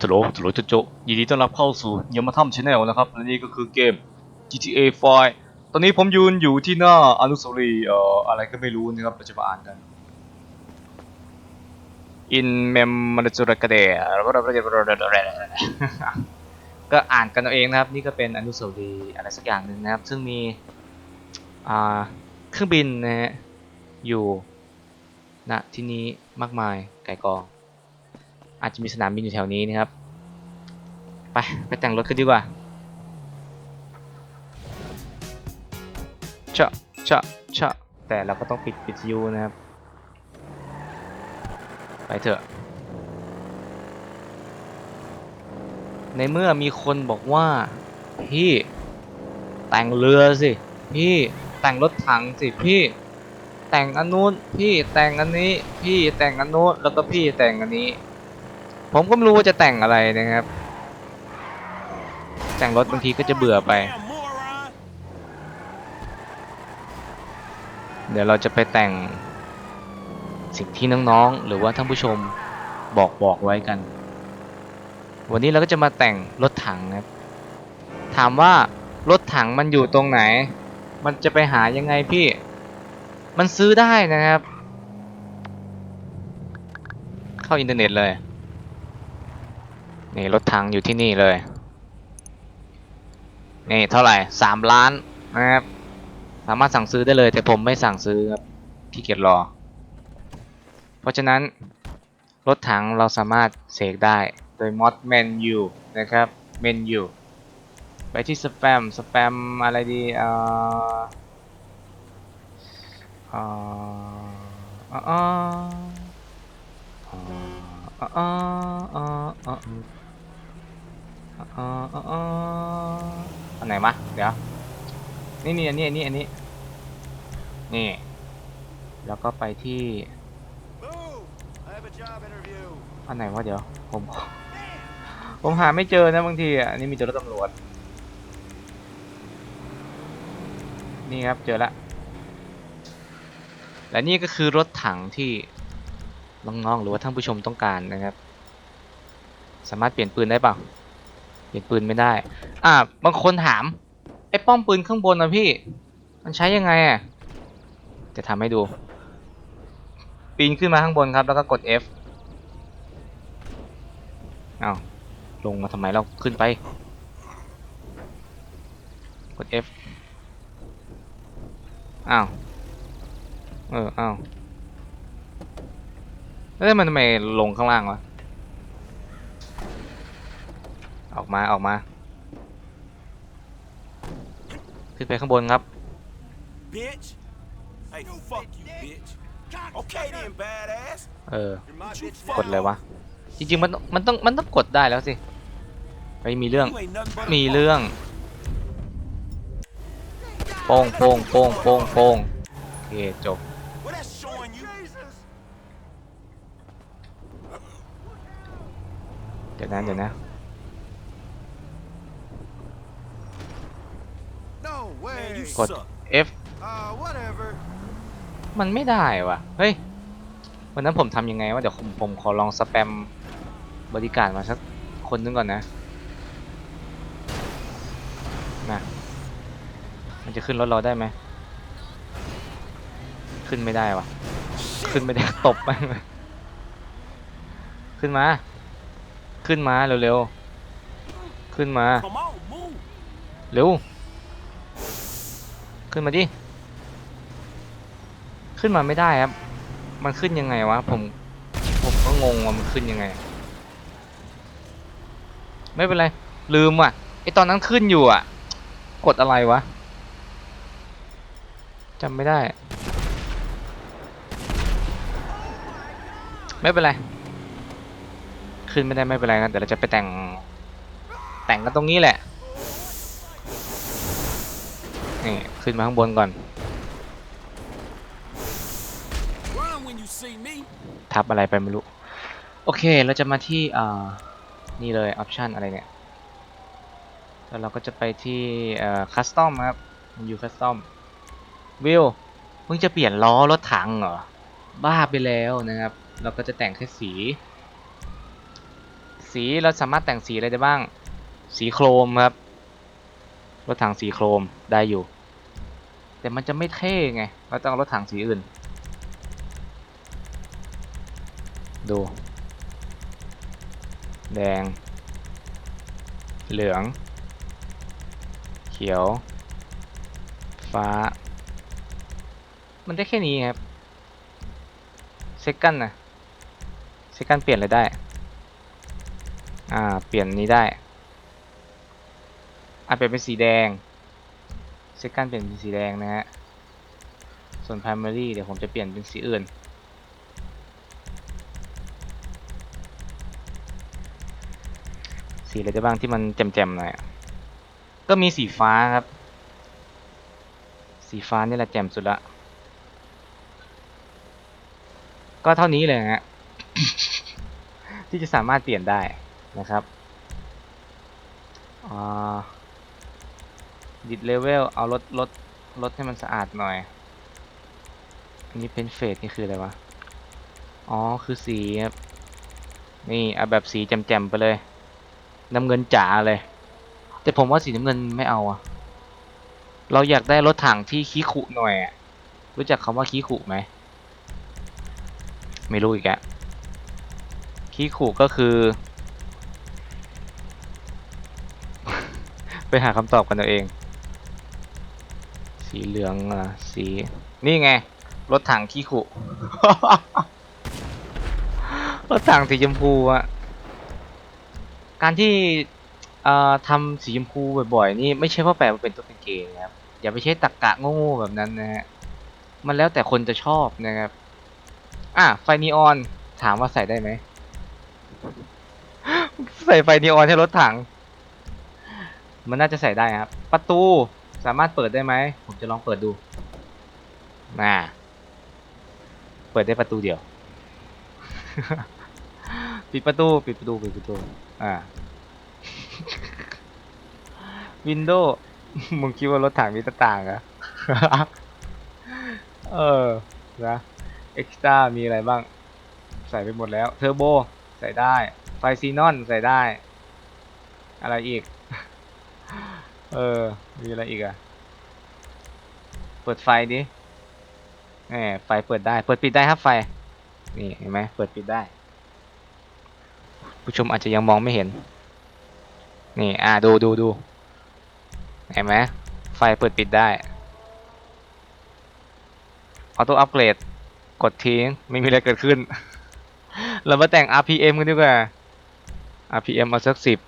ทโลทโลโจโจยินดีต้อนรับเข้าสู่ยามาทัมชาแนลนะครับและนี่ก็คือเกม GTA 5 ตอนนี้ผมยืนอยู่ที่หน้าอนุสาวรีย์เอ่ออะไรก็ไม่รู้นะครับเราจะมาอ่านกัน In mem m a n a j u r a k a d e ก็อ่านกันเอาเองนะครับ นี่ก็เป็นอนุสาวรีย์อะไรสักอย่างหนึ่งนะครับ ซึ่งมีอ่าเครื่องบินนะฮะอยู่ณที่นี้มากมายไก่กอง อาจจะมีสนามบินอยู่แถวนี้นะครับ ไป ไปแต่งรถกันดีกว่าเชาะเชาะเชาะแต่เราก็ต้องปิดปิดยูนะครับ ไปเถอะ ในเมื่อมีคนบอกว่า พี่แต่งเรือสิ พี่แต่งรถถังสิพี่แต่งอันนู้นพี่แต่งอันนี้ พี่แต่งอันนู้นแล้วก็พี่แต่งอันนี้ ผมก็ไม่รู้ว่าจะแต่งอะไรนะครับ แต่งรถบางทีก็จะเบื่อไป เดี๋ยวเราจะไปแต่งสิ่งที่น้องๆ หรือว่าท่านผู้ชมบอกบอกไว้กัน วันนี้เราก็จะมาแต่งรถถังนะครับ ถามว่ารถถังมันอยู่ตรงไหน มันจะไปหายังไงพี่ มันซื้อได้นะครับ เข้าอินเทอร์เน็ตเลย นี่รถถังอยู่ที่นี่เลย นี่เท่าไหร่สามล้านนะครับ สามารถสั่งซื้อได้เลย แต่ผมไม่สั่งซื้อครับขี้เกียจรอ เพราะฉะนั้นรถถังเราสามารถเสกได้โดยมอดเมนยูนะครับเมนยูไปที่สแปมสแปมอะไรดีเอ่อเอ่อเอ่อเอ่ออ่ อเอ่อเอ่อเอ่อเอ่อเอ่อเอ่อเอ่ออันไหนวะเดี๋ยว นี่นี่อันนี้อันนี้อันนี้ นี่ แล้วก็ไปที่ อันไหนวะเดี๋ยว ผม ผมหาไม่เจอนะบางทีอะอันนี้มีแต่รถตำรวจ นี่ครับเจอละและนี่ก็คือรถถังที่น้องๆหรือว่าท่านผู้ชมต้องการนะครับ สามารถเปลี่ยนปืนได้เปล่า เปลี่ยนปืนไม่ได้ อ่า บางคนถามไอ้ป้อมปืนข้างบนนะพี่ มันใช้ยังไงอะจะทำให้ดู ปีนขึ้นมาข้างบนครับ แล้วก็กด F เอาลงมาทำไมเราขึ้นไป กด F อ้าว เออ อ้าว แล้วมันทำไมลงข้างล่างวะ ออกมาออกมา ขึ้นไปข้างบนครับ bitch. Hey, fuck you, bitch. Okay then, badass. เออ You're my Would you bitch fuck- กดเลยวะ จริงๆมันมันต้องมันต้องกดได้แล้วสิไปมีเรื่อง You ain't nothing but a มีเรื่อง โป้งโป้งโป้งโป้งโป้งโอเคจบ Well, that's showing you. Jesus! เดี๋ยวนะเดี๋ยวนะ No way! Man, you กด suck. F Uh, whatever. มันไม่ได้วะเฮ้ย วันนั้นผมทำยังไงวะเดี๋ยวผมผมขอลองสแปมบริการมาสักคนนึงก่อนนะนะมันจะขึ้นรถเราได้ไหม ขึ้นไม่ได้วะขึ้นไม่ได้ ตบไปเลยขึ้นมา ขึ้นมาเร็วๆ ขึ้นมา Come on, move. เร็ว ขึ้นมาดิ ขึ้นมาไม่ได้ครับ มันขึ้นยังไงวะ ผม ผมก็งงว่ามันขึ้นยังไง ไม่เป็นไร ลืมอะไอตอนนั้นขึ้นอยู่อะ กดอะไรวะจำไม่ได้ ไม่เป็นไร ขึ้นไม่ได้ไม่เป็นไรนะเดี๋ยวเราจะไปแต่ง แต่งกันตรงนี้แหละ นี่ขึ้นมาข้างบนก่อน Run when you see me. ทับอะไรไปไม่รู้ โอเค เราจะมาที่อ่านี่เลย ออปชันอะไรเนี่ย แล้วเราก็จะไปที่เอ่อคัสตอมครับมันอยู่คัสตอมวิวมึงจะเปลี่ยนล้อรถถังเหรอ บ้าไปแล้วนะครับ เราก็จะแต่งแค่สี สีเราสามารถแต่งสีอะไรได้บ้าง สีโครมครับ รถถังสีโครมได้อยู่ แต่มันจะไม่เท่ไงเราต้องรถถังสีอื่น ดู แดง เหลือง เขียว ฟ้า มันได้แค่นี้ครับเซกันนะเซกันเปลี่ยนอะไรได้ อ่า เปลี่ยนนี้ได้ อ่าเปลี่ยนเป็นสีแดงเซกันเปลี่ยนเป็นสีแดงนะฮะ ส่วน primary เดี๋ยวผมจะเปลี่ยนเป็นสีอื่น สีอะไรได้บ้างที่มันแจ่มๆหน่อย ก็มีสีฟ้าครับ สีฟ้านี่แหละแจ่มสุดละ ก็เท่านี้เลยฮะ ที่จะสามารถเปลี่ยนได้นะครับอ่า ดิดเลเวล เอาลดลดลดให้มันสะอาดหน่อย อันนี้เป็นเฟดนี่คืออะไรวะ อ๋อ คือสีครับ นี่เอาแบบสีแจ่มๆไปเลย น้ำเงินจ๋าเลย แต่ผมว่าสีน้ำเงินไม่เอาอะเราอยากได้รถถังที่ขี้ขุหน่อยอะรู้จักคำว่าขี้ขุไหม ไม่รู้อีกอะขี้ขุก็คือ ไปหาคำตอบกันเอาเอง สีเหลืองอะสี นี่ไง รถถังขี้ขุ รถถังสีชมพูอะการที่เอ่อทำสีชมพูบ่อยๆ นี่ไม่ใช่ว่าแปลว่าเป็นตัวเป็นเกย์นะครับ อย่าไปใช้ตรกกะโง่ๆแบบนั้นนะฮะ มันแล้วแต่คนจะชอบนะครับ อะไฟนีออนถามว่าใส่ได้ไหม ใส่ไฟนีออนให้รถถัง มันน่าจะใส่ได้ครับ ประตู สามารถเปิดได้ไหม ผมจะลองเปิดดูน่าเปิดได้ประตูเดียว ปิดประตู ปิดประตู ปิดประตู อ่า วินโดว์ มึงคิดว่ารถถังมีต่างเหรอเออ นะ เอ็กซ์ตร้ามีอะไรบ้าง ใส่ไปหมดแล้ว เทอร์โบ ใส่ได้ ไฟซีนอน ใส่ได้ อะไรอีก เออ มีอะไรอีกอะเปิดไฟดิแหมไฟเปิดได้ เปิดปิดได้ครับไฟ นี่เห็นไหมเปิดปิดได้ ผู้ชมอาจจะยังมองไม่เห็น นี่ อ่า ดูดูดู เห็นไหมไฟเปิดปิดได้ ออโต้อัปเกรด กดทิ้ง ไม่มีอะไรเกิดขึ้น เรามาแต่ง RPM กันดีกว่า RPM เอาสักสิบ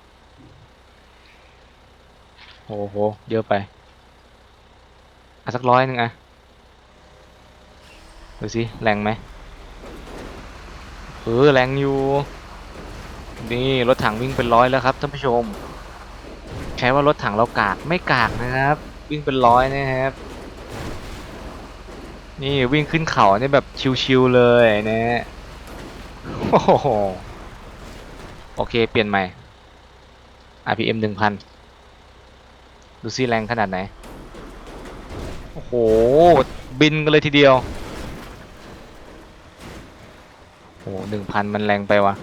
อ้โห เยอะไปเอาสักร้อยหนึ่งอะดูสิแรงไหมเออแรงอยู่ นี่รถถังวิ่งเป็นร้อยแล้วครับท่านผู้ชม ใช้ว่ารถถังเรากากไม่กากนะครับ วิ่งเป็นร้อยนะครับ นี่วิ่งขึ้นเขาเนี่ยแบบชิวๆเลยนะฮะโอ้โห โอเค เปลี่ยนใหม่ RPM หนึ่งพัน ดูซิแรงขนาดไหน โอ้โห บินกันเลยทีเดียว โอ้หนึ่งพันมันแรงไปวะ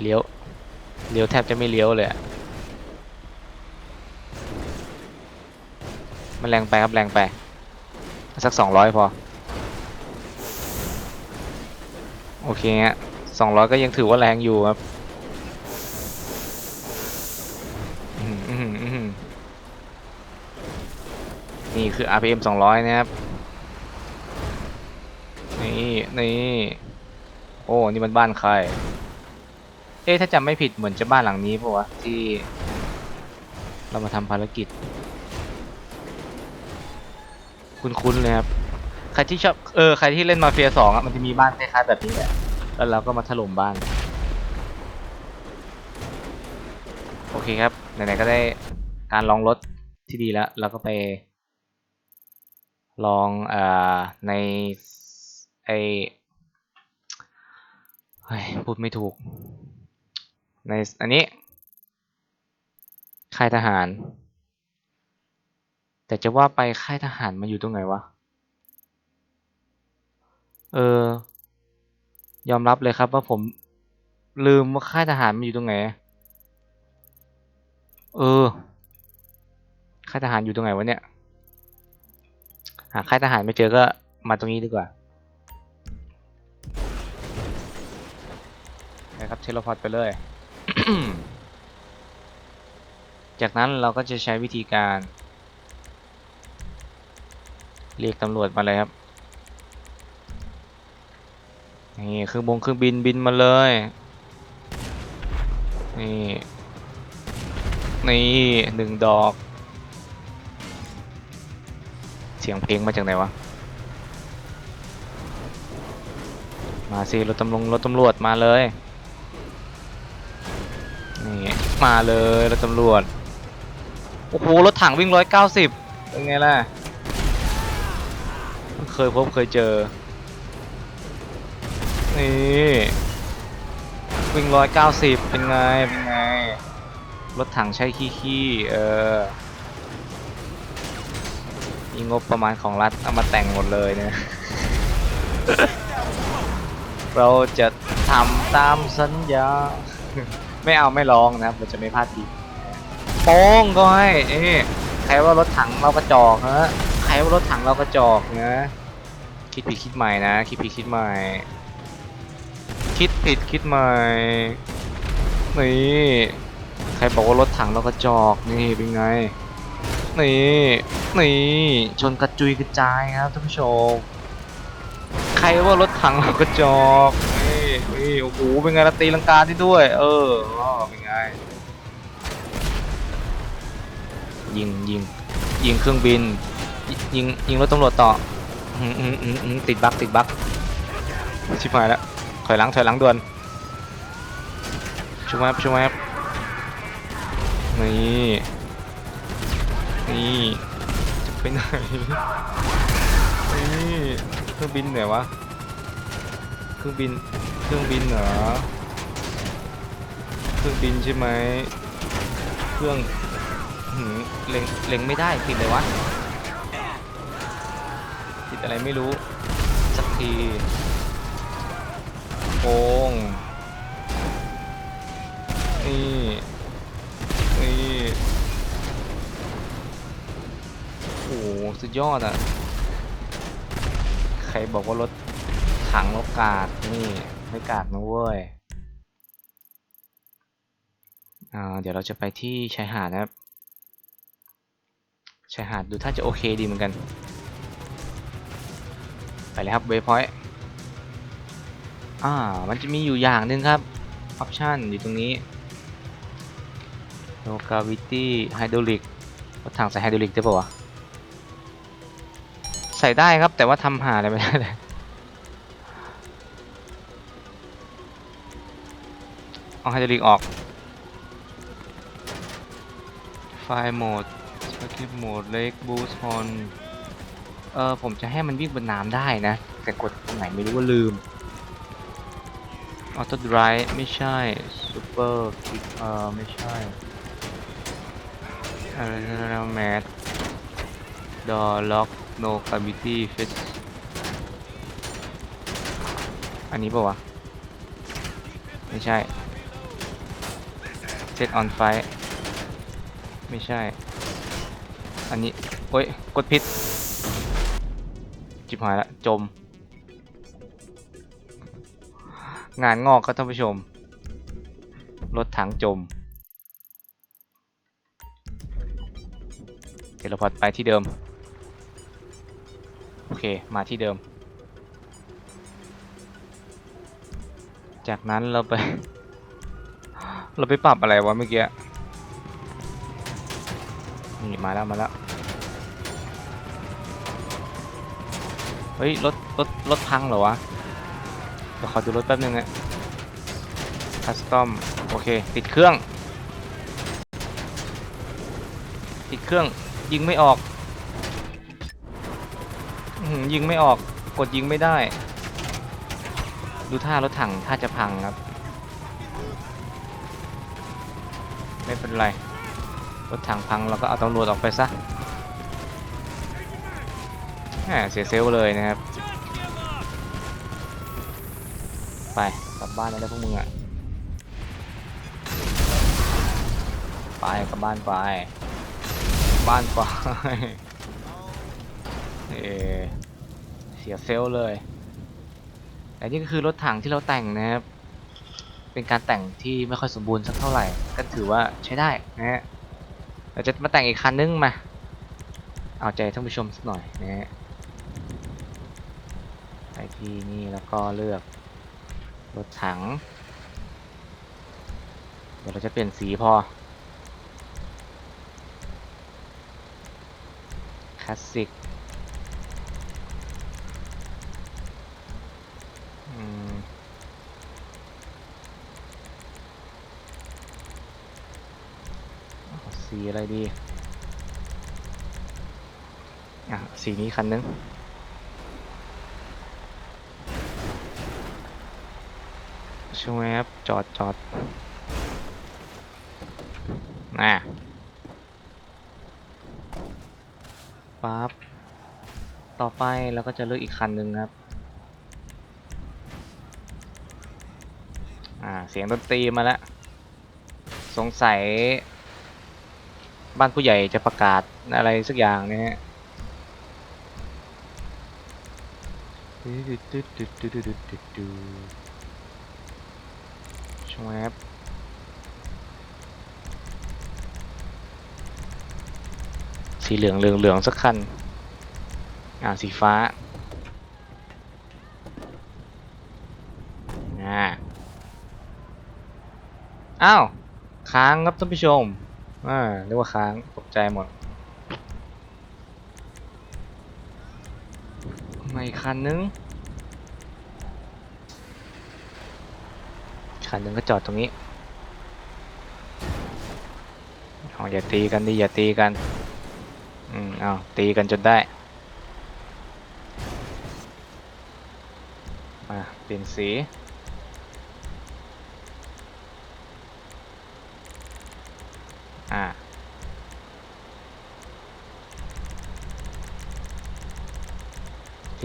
เลี้ยว เลี้ยวแทบจะไม่เลี้ยวเลยอะมันแรงไปครับแรงไป สักสองร้อยพอ โอเคฮะสองร้อยก็ยังถือว่าแรงอยู่ครับอื้อหืออื้อหืออื้อหือ นี่คือ RPM 200 นะครับ นี่นี่ โอ้ นี่มันบ้านใคร เอ๊ะ ถ้าจำไม่ผิดเหมือนจะบ้านหลังนี้ปะวะ ที่ เรามาทำภารกิจ คุ้นๆเลยครับ ใครที่ชอบ เออ ใครที่เล่นมาเฟียสองอะ มันจะมีบ้านคล้ายๆแบบนี้แหละ แล้วเราก็มาถล่มบ้าน โอเคครับ ไหนๆ ก็ได้การลองรถที่ดีแล้ว เราก็ไป ลองอ่อในไอพูดไม่ถูก ในอันนี้ค่ายทหาร แต่จะว่าไปค่ายทหารมันอยู่ตรงไหนวะ เออ ยอมรับเลยครับว่าผมลืมว่าค่ายทหารมันอยู่ตรงไหน เออ ค่ายทหารอยู่ตรงไหนวะเนี่ย หาค่ายทหารไม่เจอก็มาตรงนี้ดีกว่านะครับเทเลพอร์ตไปเลย จากนั้นเราก็จะใช้วิธีการ เรียกตำรวจมาเลยครับ นี่เครื่องบงเครื่องบินบินมาเลย นี่ นี่หนึ่งดอก เสียงเพลงมาจากไหนวะ มาสิรถตำรวจรถตำรวจมาเลย นี่มาเลยรถตำรวจ โอ้โหรถถังวิ่งร้อยเก้าสิบเป็นไงล่ะ เคยพบเคยเจอ นี่วิ่งร้อยเก้าสิบเป็นไง เป็นไง รถถังใช้ขี้ขี้เออ มีงบประมาณของรัฐเอามาแต่งหมดเลยเนี่ย เราจะทำตามสัญญา ไม่เอาไม่ร้องนะเราจะไม่พลาดทีโป้งก็ให้เอ๊ใครว่ารถถังเรากระจอกฮะใครว่ารถถังเรากระจอกนะ คิดผิดคิดใหม่นะ คิดผิดคิดใหม่ คิดผิดคิดใหม่นี่ใครบอกว่ารถถังเรากระจอกนี่เป็นไง นี่ นี่ ชนกระจุยกระจายครับท่านผู้ชม ใครว่ารถถังเรากระจอกนี่นี่โอ้โห เป็นไงละตีลังกาที่ด้วย เออเป็นไง ยิงยิงยิงเครื่องบิน ยิงยิงรถตำรวจต่ออติดบั๊กติดบั๊กชิบหายแล้วถอยหลังถอยหลังด่วนช่วยแวบช่วยแวบนี่ นี่จะไปไหนนี่เครื่องบินไหนวะเครื่องบินเครื่องบินเหรอเครื่องบินใช่ไหมเครื่องหืมเล็งเล็งไม่ได้ติดเลยวะติดอะไรไม่รู้สักทีโกงนี่นี่ สุดยอดอะ ใครบอกว่ารถถังรถกาดนี่ไม่กาดนะเว้ยอ่าเดี๋ยวเราจะไปที่ชายหาดนะครับ ชายหาดดูถ้าจะโอเคดีเหมือนกัน ไปเลยครับเวพอยต์อ่า มันจะมีอยู่อย่างหนึ่งครับ ออปชันอยู่ตรงนี้โลกาวิตี้ไฮดรอลิกรถถังใส่ไฮดรอลิกได้ปะวะ ใส่ได้ครับ แต่ว่าทำหาอะไรไม่ได้เลยเอาไฮดรอลิกออก ไฟล์โหมดสคริปโหมดเล็กบูสฮอนเออผมจะให้มันวิ่งบนน้ำได้นะ แต่กดตรงไหนไม่รู้ว่าลืมออโต้ไดรฟ์ไม่ใช่ซูเปอร์คิกเออไม่ใช่อะไรนะแมทดอล็อก โนคาบิตี้ฟิสอันนี้ป่าวะ ไม่ใช่ Set on fire ไม่ใช่ อันนี้ โอ้ย กดผิดจิบหายละ จม งานงอกครับท่านผู้ชม รถถังจมเทเลพอร์ตไปที่เดิม โอเค มาที่เดิม จากนั้นเราไป เราไปปรับอะไรวะเมื่อกี้ นี่มาแล้วมาแล้ว เฮ้ยรถรถรถพังเหรอวะ เดี๋ยวขอดูรถแป๊บนึงอะคัสตอม โอเค ติดเครื่อง ติดเครื่องยิงไม่ออกือยิงไม่ออกกดยิงไม่ได้ ดูท่ารถถังท่าจะพังครับ ไม่เป็นไร รถถังพังเราก็เอาตำรวจออกไปซะแหมเสียเซลเลยนะครับ ไปกลับบ้านได้แล้พวกมึงอะไปกลับบ้านไป บ้านไป เอ๊ เสียเซลลเลย แต่นี่ก็คือรถถังที่เราแต่งนะครับ เป็นการแต่งที่ไม่ค่อยสมบูรณ์สักเท่าไหร่ ก็ถือว่าใช้ได้นะฮะ เราจะมาแต่งอีกคันนึงมา เอาใจท่านผู้ชมสักหน่อยนะฮะ ไปที่นี่แล้วก็เลือกรถถัง เดี๋ยวเราจะเปลี่ยนสีพอ คลาสสิก อืม เอา สีอะไรดี อะ สีนี้คันนึง ช่วยครับ จอดจอดน่ะปั๊บ ต่อไปเราก็จะเลือกอีกคันหนึ่งครับ อ่า เสียงดนตรีมาแล้ว สงสัย บ้านผู้ใหญ่จะประกาศอะไรสักอย่างนะฮะชวบสีเหลืองเหลืองเหลืองสักคัน อ่าสีฟ้า อ่า อ้าว ค้างครับท่านผู้ชม อ่าเรียกว่าค้างตกใจหมดมาอีกคันนึง คันนึงก็จอดตรงนี้เอาอย่าตีกันดิอย่าตีกัน อืมเอาตีกันจนได้ มาเปลี่ยนสี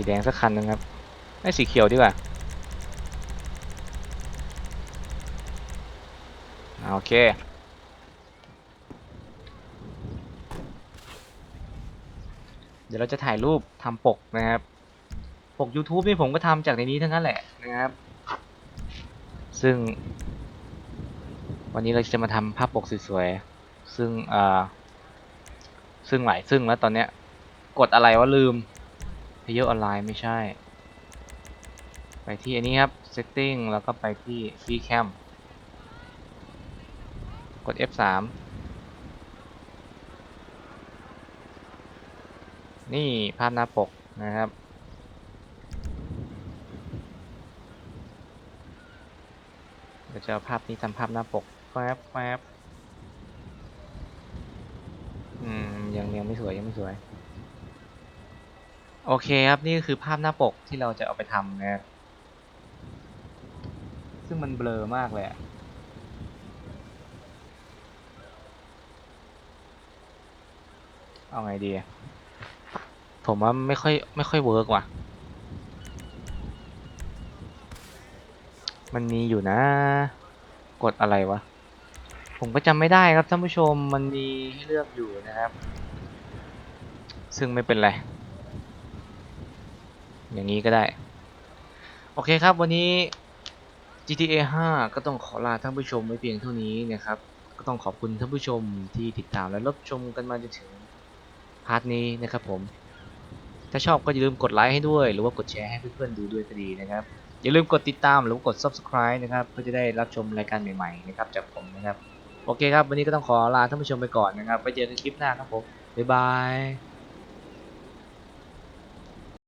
แดงสักคันหนึ่งครับไอ้สีเขียวดีกว่าอ่าโอเคเดี๋ยวเราจะถ่ายรูปทำปกนะครับ ปก YouTube นี่ผมก็ทำจากในนี้ทั้งนั้นแหละนะครับ ซึ่ง วันนี้เราจะมาทำภาพปกสวยๆซึ่งอ่าซึ่งหลายซึ่งแล้วตอนเนี้ย กดอะไรว่าลืม Player Online ไม่ใช่ ไปที่อันนี้ครับ Setting แล้วก็ไปที่ Free Cam กด F3 นี่ภาพหน้าปกนะครับเดี๋ยวจะเอาภาพนี้ทำภาพหน้าปกแป๊บแป๊บอืมยังยังไม่สวยยังไม่สวย โอเคครับ นี่ก็คือภาพหน้าปกที่เราจะเอาไปทำนะครับ ซึ่งมันเบลอมากเลยอะเอาไงดี ผมว่าไม่ค่อยไม่ค่อยเวิร์กว่ะ มันมีอยู่นะ กดอะไรวะ ผมก็จำไม่ได้ครับท่านผู้ชมมันมีให้เลือกอยู่นะครับ ซึ่งไม่เป็นไร อย่างนี้ก็ได้ โอเคครับวันนี้ GTA 5 ก็ต้องขอลาท่านผู้ชมไว้เพียงเท่านี้นะครับ ก็ต้องขอบคุณท่านผู้ชมที่ติดตามและรับชมกันมาจนถึงพาร์ทนี้นะครับผม ถ้าชอบก็อย่าลืมกดไลค์ให้ด้วย หรือว่ากดแชร์ให้เพื่อนๆดูด้วยก็ดีนะครับ อย่าลืมกดติดตามหรือกด subscribe นะครับ เพื่อจะได้รับชมรายการใหม่ๆนะครับจากผมนะครับ โอเคครับ วันนี้ก็ต้องขอลาท่านผู้ชมไปก่อนนะครับไว้เจอกันคลิปหน้าครับผม บ๊ายบาย